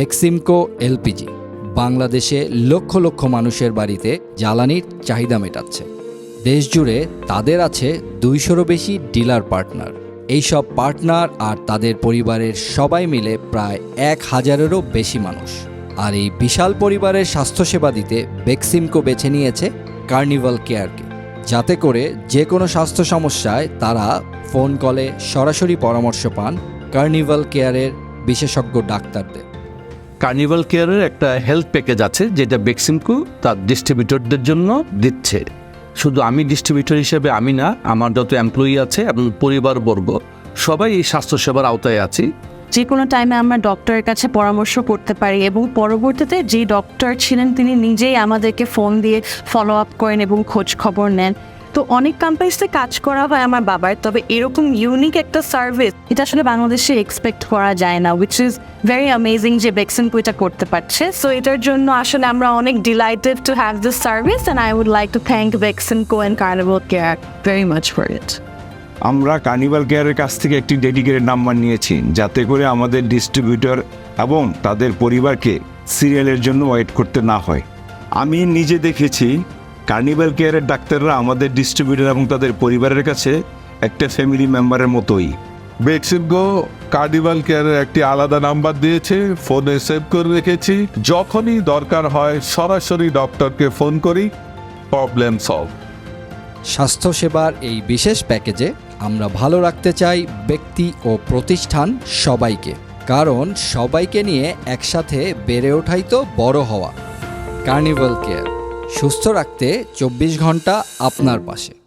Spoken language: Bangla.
বেক্সিমকো এলপিজি, বাংলাদেশে লক্ষ লক্ষ মানুষের বাড়িতে জ্বালানির চাহিদা মেটাচ্ছে। দেশ জুড়ে তাদের আছে দুইশোরও বেশি ডিলার পার্টনার। এইসব পার্টনার আর তাদের পরিবারের সবাই মিলে প্রায় এক হাজারেরও বেশি মানুষ। আর এই বিশাল পরিবারের স্বাস্থ্যসেবা দিতে বেক্সিমকো বেছে নিয়েছে কার্নিভাল কেয়ারকে। যাতে করে যে কোনো স্বাস্থ্য সমস্যায় তারা ফোন কলে সরাসরি পরামর্শ পান কার্নিভাল কেয়ারের বিশেষজ্ঞ ডাক্তারদের। কার্নিভাল কেয়ারের একটা হেলথ প্যাকেজ আছে, যেটা বেক্সিমকো তার ডিস্ট্রিবিউটরদের জন্য দিচ্ছে। শুধু আমি ডিস্ট্রিবিউটর হিসেবে আমি না, আমার যত এমপ্লয়ি আছে এবং পরিবারবর্গ, সবাই এই স্বাস্থ্যসেবার আওতায় আছি। যে কোনো টাইমে আমরা ডক্টরের কাছে পরামর্শ করতে পারি এবং পরবর্তীতে যে ডক্টর ছিলেন, তিনি নিজেই আমাদেরকে ফোন দিয়ে ফলো আপ করেন এবং খোঁজ খবর নেন। তো অনেক কোম্পানিতে কাজ করা হয় আমার বাবার, তবে এরকম ইউনিক একটা সার্ভিস এটা আসলে বাংলাদেশে এক্সপেক্ট করা যায় না উইচ ইজ ভেরি অ্যামেজিং যে বেক্সিমকো এটা করতে পারছে। সো এটার জন্য আসলে আমরা অনেক delighted to have this service and I would like to thank Beximco and Carnival Care very much for it আমরা কার্নিভাল কেয়ারের কাছ থেকে একটি ডেডিকেটেড নাম্বার নিয়েছি, যাতে করে আমাদের ডিস্ট্রিবিউটর এবং তাদের পরিবারকে সিরিয়ালের জন্য ওয়েট করতে না হয়। আমি নিজে দেখেছি কার্নিভাল কেয়ারের ডাক্তাররা আমাদের ডিস্ট্রিবিউটর এবং তাদের পরিবারের কাছে একটা ফ্যামিলি মেম্বারের মতোই। বেক্সিমকো কার্নিভাল কেয়ারের একটি আলাদা নাম্বার দিয়েছে ফোনে সেভ করে রেখেছি। যখনই দরকার হয় সরাসরি ডক্টরকে ফোন করি প্রবলেম সলভ স্বাস্থ্যসেবার এই বিশেষ প্যাকেজে আমরা ভালো রাখতে চাই ব্যক্তি ও প্রতিষ্ঠান সবাইকে। কারণ সবাইকে নিয়ে একসাথে বেড়ে ওঠাই তো বড় হওয়া। কার্নিভাল কেয়ার সুস্থ রাখতে চব্বিশ ঘণ্টা আপনার পাশে।